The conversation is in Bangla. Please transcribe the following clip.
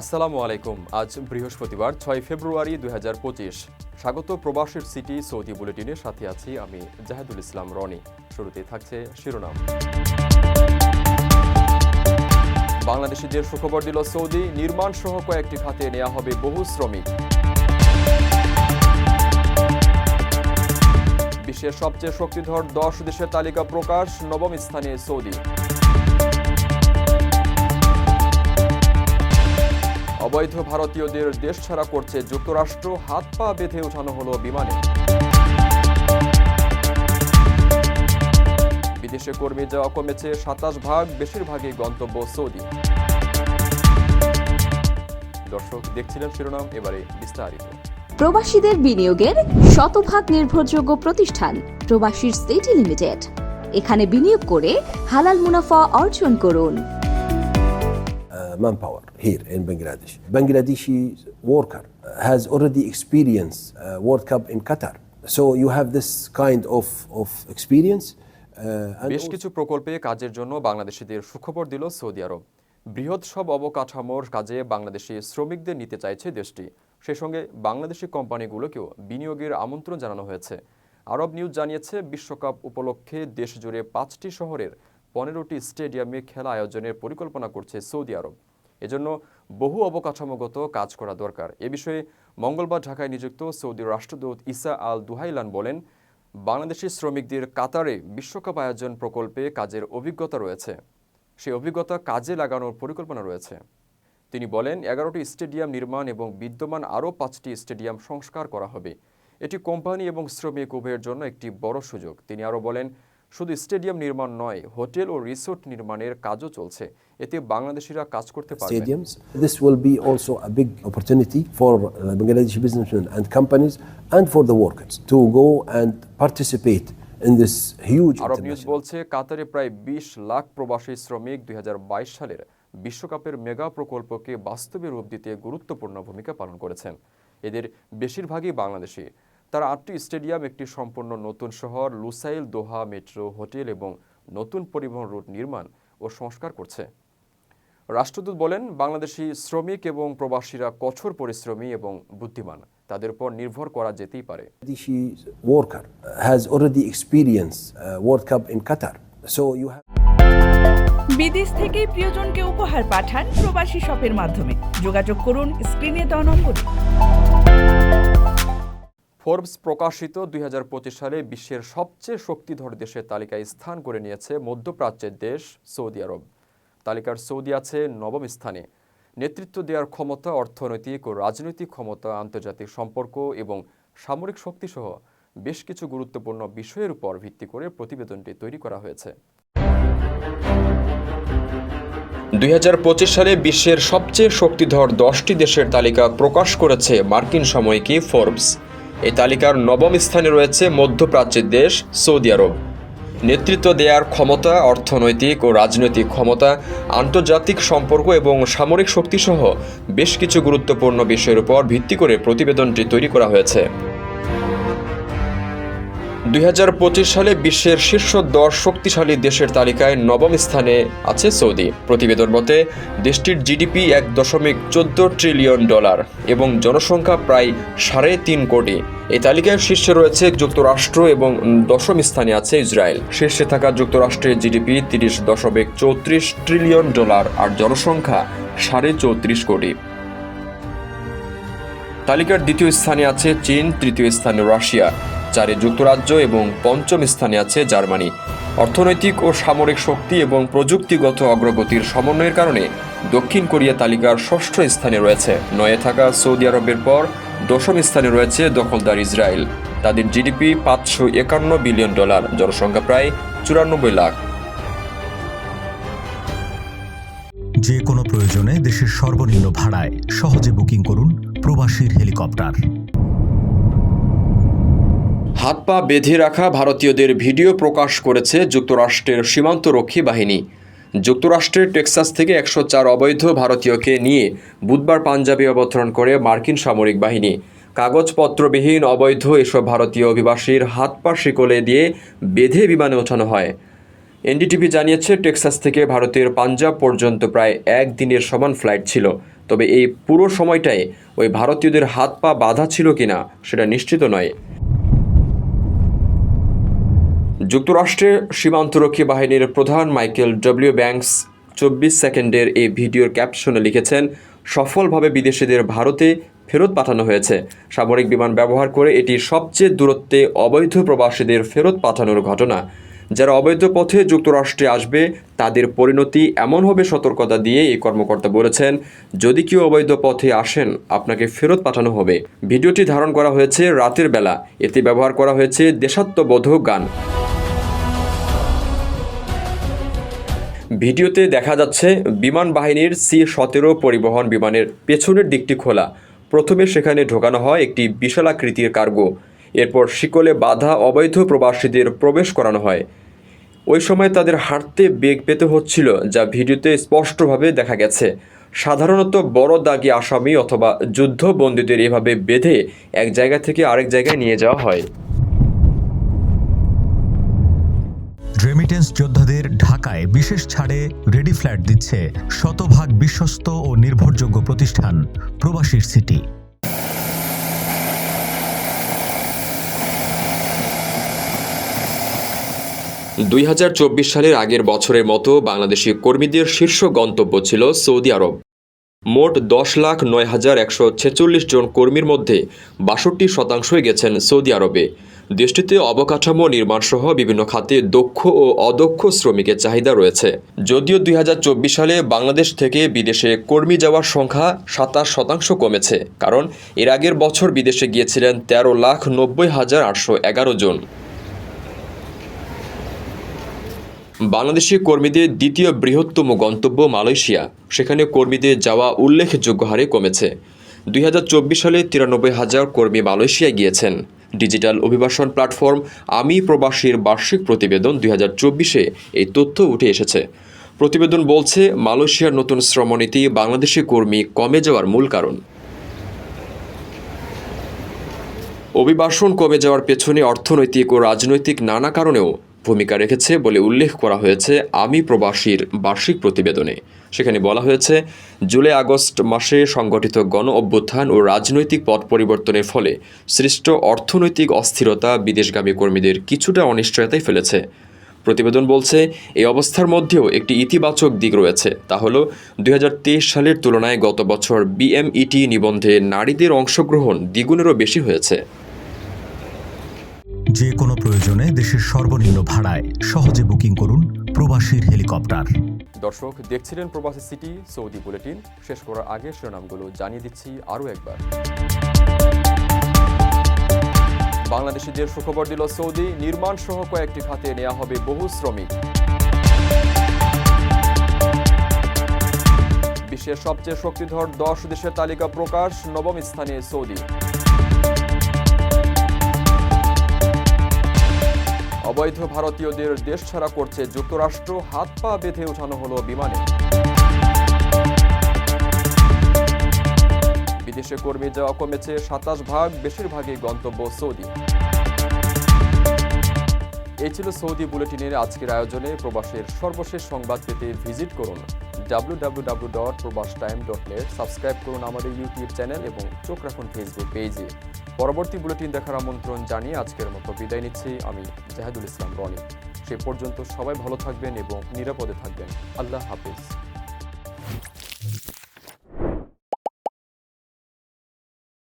আসসালামু আলাইকুম। আজ বৃহস্পতিবার, ছয় ফেব্রুয়ারি দু হাজার পঁচিশ। স্বাগত প্রবাসীর সিটি সৌদি বুলেটিনের সাথে আছি আমি জাহেদুল ইসলাম রনি। শুরুতেই থাকছে শিরোনাম। বাংলাদেশিদের সুখবর দিল সৌদি, নির্মাণ সহ কয়েকটি খাতে নেওয়া হবে বহু শ্রমিক। বিশ্বের সবচেয়ে শক্তিধর দশ দেশের তালিকা প্রকাশ, নবম স্থানে সৌদি। অবৈধ ভারতীয়দের দেশ ছাড়া করছে যুক্তরাষ্ট্র, হাত পা বেঁধে ওঠানো হলো বিমানে। বিদেশে কর্মী যাওয়া কমেছে সাতাশ ভাগ, বেশিরভাগই গন্তব্য সৌদি। দর্শক, দেখছিলেন শিরোনাম, এবারে বিস্তারিত। প্রবাসীদের বিনিয়োগের শতভাগ নির্ভরযোগ্য প্রতিষ্ঠান, প্রবাসীর সিটি লিমিটেড। এখানে বিনিয়োগ করে হালাল মুনাফা অর্জন করুন। Manpower here in Bangladesh. Bangladeshi worker has already experienced uh, World Cup in Qatar. So you have this kind of, of experience. Uh, বেশ কিছু প্রকল্পে কাজের জন্য বাংলাদেশিদের সুখবর দিল সৌদি আরব বৃহৎ সব অবকাঠামোর কাজে বাংলাদেশি শ্রমিকদের নিতে চাইছে দেশটি সেই সঙ্গে বাংলাদেশি কোম্পানিগুলোকেও বিনিয়োগের আমন্ত্রণ জানানো হয়েছে আরব নিউজ জানিয়েছে বিশ্বকাপ উপলক্ষে দেশ জুড়ে পাঁচটি শহরের পনেরোটি স্টেডিয়ামে খেলা আয়োজনের পরিকল্পনা করছে সৌদি আরব। এজন্য বহু অবকাঠামোগত কাজ করা দরকার। এ বিষয়ে মঙ্গলবার ঢাকায় নিযুক্ত সৌদি রাষ্ট্রদূত ইসা আল দুহাইলান বলেন, বাংলাদেশি শ্রমিকদের কাতারে বিশ্বকাপ আয়োজন প্রকল্পে কাজের অভিজ্ঞতা রয়েছে। সেই অভিজ্ঞতা কাজে লাগানোর পরিকল্পনা রয়েছে। তিনি বলেন, এগারোটি স্টেডিয়াম নির্মাণ এবং বিদ্যমান আরও পাঁচটি স্টেডিয়াম সংস্কার করা হবে। এটি কোম্পানি এবং শ্রমিক উভয়ের জন্য একটি বড় সুযোগ। তিনি আরও বলেন শুধু স্টেডিয়াম নির্মাণ নয় হোটেল ও রিসোর্ট নির্মাণের কাজও চলছে। এতে বাংলাদেশিরা কাজ করতে পারবে। And participate this huge news কাতারে প্রায় 20 লাখ প্রবাসী শ্রমিক 2022 সালের বিশ্বকাপের মেগা প্রকল্পকে বাস্তবে রূপ দিতে গুরুত্বপূর্ণ ভূমিকা পালন করেছেন। এদের বেশিরভাগই বাংলাদেশী। তারা আটটি স্টেডিয়াম একটি সম্পূর্ণ নতুন শহর লুসাইল দোহা মেট্রো হোটেল এবং নতুন পরিবহন রুট নির্মাণ ও সংস্কার করছে। রাষ্ট্রদূত বলেন বাংলাদেশি শ্রমিক এবং প্রবাসীরা কঠোর পরিশ্রমী এবং বুদ্ধিমান। তাদের উপর নির্ভর করা যেতেই পারে। Cup in Qatar. So you বিদেশ থেকে প্রিয়জনকে উপহার পাঠান প্রবাসী শপের মাধ্যমে। যোগাযোগ করুন স্ক্রিনে দেওয়া নম্বরে। ফোর্বস প্রকাশিত দুই হাজার পঁচিশ সালে বিশ্বের সবচেয়ে শক্তিধর দেশের তালিকায় স্থান করে নিয়েছে মধ্যপ্রাচ্যের দেশ সৌদি আরব। তালিকার সৌদি আছে নবম স্থানে। নেতৃত্ব দেওয়ার ক্ষমতা, অর্থনৈতিক ও রাজনৈতিক ক্ষমতা, আন্তর্জাতিক সম্পর্ক এবং সামরিক শক্তিসহ বেশ কিছু গুরুত্বপূর্ণ বিষয়ের উপর ভিত্তি করে প্রতিবেদনটি তৈরি করা হয়েছে। দুই হাজার পঁচিশ সালে বিশ্বের সবচেয়ে শক্তিধর দশটি দেশের তালিকা প্রকাশ করেছে মার্কিন সাময়িকী ফোর্বস। এই তালিকার নবম স্থানে রয়েছে মধ্যপ্রাচ্যের দেশ সৌদি আরব। নেতৃত্ব দেওয়ার ক্ষমতা, অর্থনৈতিক ও রাজনৈতিক ক্ষমতা, আন্তর্জাতিক সম্পর্ক এবং সামরিক শক্তিসহ বেশ কিছু গুরুত্বপূর্ণ বিষয়ের উপর ভিত্তি করে প্রতিবেদনটি তৈরি করা হয়েছে। দুই হাজার পঁচিশ সালে বিশ্বের শীর্ষ দশ শক্তিশালী দেশের তালিকায় নবম স্থানে আছে সৌদি। প্রতিবেদন মতে, দেশটির জিডিপি এক দশমিক চোদ্দ ট্রিলিয়ন ডলার এবং জনসংখ্যা প্রায় সাড়ে তিন কোটি। এই তালিকায় শীর্ষে রয়েছে যুক্তরাষ্ট্র এবং দশম স্থানে আছে ইসরায়েল। শীর্ষে থাকা যুক্তরাষ্ট্রের জিডিপি তিরিশ দশমিক চৌত্রিশ ট্রিলিয়ন ডলার আর জনসংখ্যা সাড়ে চৌত্রিশ কোটি। তালিকার দ্বিতীয় স্থানে আছে চীন, তৃতীয় স্থানে রাশিয়া। চারে যুক্তরাজ্য এবং পঞ্চম স্থানে আছে জার্মানি। অর্থনৈতিক ও সামরিক শক্তি এবং প্রযুক্তিগত অগ্রগতির সমন্বয়ের কারণে দক্ষিণ কোরিয়া তালিকার ষষ্ঠ স্থানে রয়েছে। নয়ে থাকা সৌদি আরবের পর দশম স্থানে রয়েছে দখলদার ইসরায়েল। তাদের জিডিপি পাঁচশো একান্ন বিলিয়ন ডলার, জনসংখ্যা প্রায় চুরানব্বই লাখ। যে কোনো প্রয়োজনে দেশের সর্বনিম্ন ভাড়ায় সহজে বুকিং করুন প্রবাসীর হেলিকপ্টার। হাত পা বেঁধে রাখা ভারতীয়দের ভিডিও প্রকাশ করেছে যুক্তরাষ্ট্রের সীমান্তরক্ষী বাহিনী। যুক্তরাষ্ট্রের টেক্সাস থেকে একশো চার অবৈধ ভারতীয়কে নিয়ে বুধবার পাঞ্জাবে অবতরণ করে মার্কিন সামরিক বাহিনী। কাগজপত্রবিহীন অবৈধ এসব ভারতীয় অভিবাসীর হাত পা শিকলে দিয়ে বেঁধে বিমানে ওঠানো হয়। এনডিটিভি জানিয়েছে, টেক্সাস থেকে ভারতের পাঞ্জাব পর্যন্ত প্রায় এক দিনের সমান ফ্লাইট ছিল। তবে এই পুরো সময়টায় ওই ভারতীয়দের হাত পা বাঁধা ছিল কিনা, সেটা নিশ্চিত নয়। যুক্তরাষ্ট্রের সীমান্তরক্ষী বাহিনীর প্রধান মাইকেল ডব্লিউ ব্যাংকস চব্বিশ সেকেন্ডের এই ভিডিওর ক্যাপশনে লিখেছেন, সফলভাবে বিদেশিদের ভারতে ফেরত পাঠানো হয়েছে। সামরিক বিমান ব্যবহার করে এটি সবচেয়ে দূরত্বে অবৈধ প্রবাসীদের ফেরত পাঠানোর ঘটনা। যারা অবৈধ পথে যুক্তরাষ্ট্রে আসবে, তাদের পরিণতি এমন হবে সতর্কতা দিয়ে এই কর্মকর্তা বলেছেন, যদি কেউ অবৈধ পথে আসেন, আপনাকে ফেরত পাঠানো হবে। ভিডিওটি ধারণ করা হয়েছে রাতের বেলা। এতে ব্যবহার করা হয়েছে দেশাত্মবোধক গান। ভিডিওতে দেখা যাচ্ছে বিমান বাহিনীর সি সতেরো পরিবহন বিমানের পেছনের দিকটি খোলা। প্রথমে সেখানে ঢোকানো হয় একটি বিশালাকৃতির কার্গো। এরপর শিকলে বাধা অবৈধ প্রবাসীদের প্রবেশ করানো হয়। ওই সময় তাদের হাঁটতে বেগ পেতে হচ্ছিল, যা ভিডিওতে স্পষ্টভাবে দেখা গেছে। সাধারণত বড় দাগি আসামি অথবা যুদ্ধবন্দীদের এভাবে বেঁধে এক জায়গা থেকে আরেক জায়গায় নিয়ে যাওয়া হয়। রেমিটেন্স যোদ্ধাদের ঢাকায় বিশেষ ছাড়ে রেডি ফ্ল্যাট দিচ্ছে শতভাগ বিশ্বস্ত ও নির্ভরযোগ্য প্রতিষ্ঠান, প্রবাসীর সিটি দুই হাজার চব্বিশ সালের আগের বছরের মতো বাংলাদেশি কর্মীদের শীর্ষ গন্তব্য ছিল সৌদি আরব। মোট দশ লাখ নয় হাজার একশো ছেচল্লিশ জন কর্মীর মধ্যে বাষট্টি শতাংশই গেছেন সৌদি আরবে। দেশটিতে অবকাঠামো নির্মাণসহ বিভিন্ন খাতে দক্ষ ও অদক্ষ শ্রমিকের চাহিদা রয়েছে। যদিও দুই হাজার চব্বিশ সালে বাংলাদেশ থেকে বিদেশে কর্মী যাওয়ার সংখ্যা সাতাশ শতাংশ কমেছে, কারণ এর আগের বছর বিদেশে গিয়েছিলেন তেরো লাখ নব্বই হাজার আটশো এগারো জন। বাংলাদেশি কর্মীদের দ্বিতীয় বৃহত্তম গন্তব্য মালয়েশিয়া। সেখানে কর্মীদের যাওয়া উল্লেখযোগ্য হারে কমেছে। দুই হাজার চব্বিশ সালে তিরানব্বই হাজার কর্মী মালয়েশিয়ায় গিয়েছেন। ডিজিটাল অভিবাসন প্ল্যাটফর্ম আমি প্রবাসীর বার্ষিক প্রতিবেদন দুই এই তথ্য উঠে এসেছে। প্রতিবেদন বলছে, মালয়েশিয়ার নতুন শ্রমনীতি বাংলাদেশি কর্মী কমে যাওয়ার মূল কারণ। অভিবাসন কমে যাওয়ার পেছনে অর্থনৈতিক ও রাজনৈতিক নানা কারণেও ভূমিকা রেখেছে বলে উল্লেখ করা হয়েছে আমি প্রবাসীর বার্ষিক প্রতিবেদনে। সেখানে বলা হয়েছে, জুলাই আগস্ট মাসে সংগঠিত গণ অভ্যুত্থান ও রাজনৈতিক পথ পরিবর্তনের ফলে সৃষ্ট অর্থনৈতিক অস্থিরতা বিদেশগামী কর্মীদের কিছুটা অনিশ্চয়তায় ফেলেছে। প্রতিবেদন বলছে, এই অবস্থার মধ্যেও একটি ইতিবাচক দিক রয়েছে। তা হল, দুই হাজার তেইশ সালের তুলনায় গত বছর বিএমইটি নিবন্ধে নারীদের অংশগ্রহণ দ্বিগুণেরও বেশি হয়েছে। যে কোনো প্রয়োজনে দেশের সর্বনিম্ন ভাড়ায় সহজে বুকিং করুন প্রবাসীর হেলিকপ্টার। দর্শক, দেখছিলেন প্রবাসী সিটি, সৌদি বুলেটিন। শেষ করার আগে শিরোনামগুলো জানিয়ে দিচ্ছি আরও একবার। বাংলাদেশিদের সুখবর দিল সৌদি নির্মাণ সহ কয়েকটি খাতে নেওয়া হবে বহু শ্রমিক। বিশ্বের সবচেয়ে শক্তিধর দশ দেশের তালিকা প্রকাশ, নবম স্থানে সৌদি। অবৈধ ভারতীয়দের দেশ ছাড়া করছে যুক্তরাষ্ট্র, হাত পা বেঁধে উঠানো হল বিমানে। বিদেশে কর্মী যাওয়া কমেছে সাতাশ ভাগ, বেশিরভাগই গন্তব্য সৌদি। এই ছিল সৌদি বুলেটিনের আজকের আয়োজনে প্রবাসের সর্বশেষ সংবাদ পেতে ভিজিট করুন। প্রবাস টাইম সাবস্ক্রাইব করুন আমাদের ইউটিউব চ্যানেল এবং চোখ রাখুন ফেসবুক পেজে পরবর্তী বুলেটিন দেখার আমন্ত্রণ জানিয়ে আজকের মতো বিদায় নিচ্ছি। আমি জাহেদুল ইসলাম রনি। সে পর্যন্ত সবাই ভালো থাকবেন এবং নিরাপদে থাকবেন। আল্লাহ হাফিজ।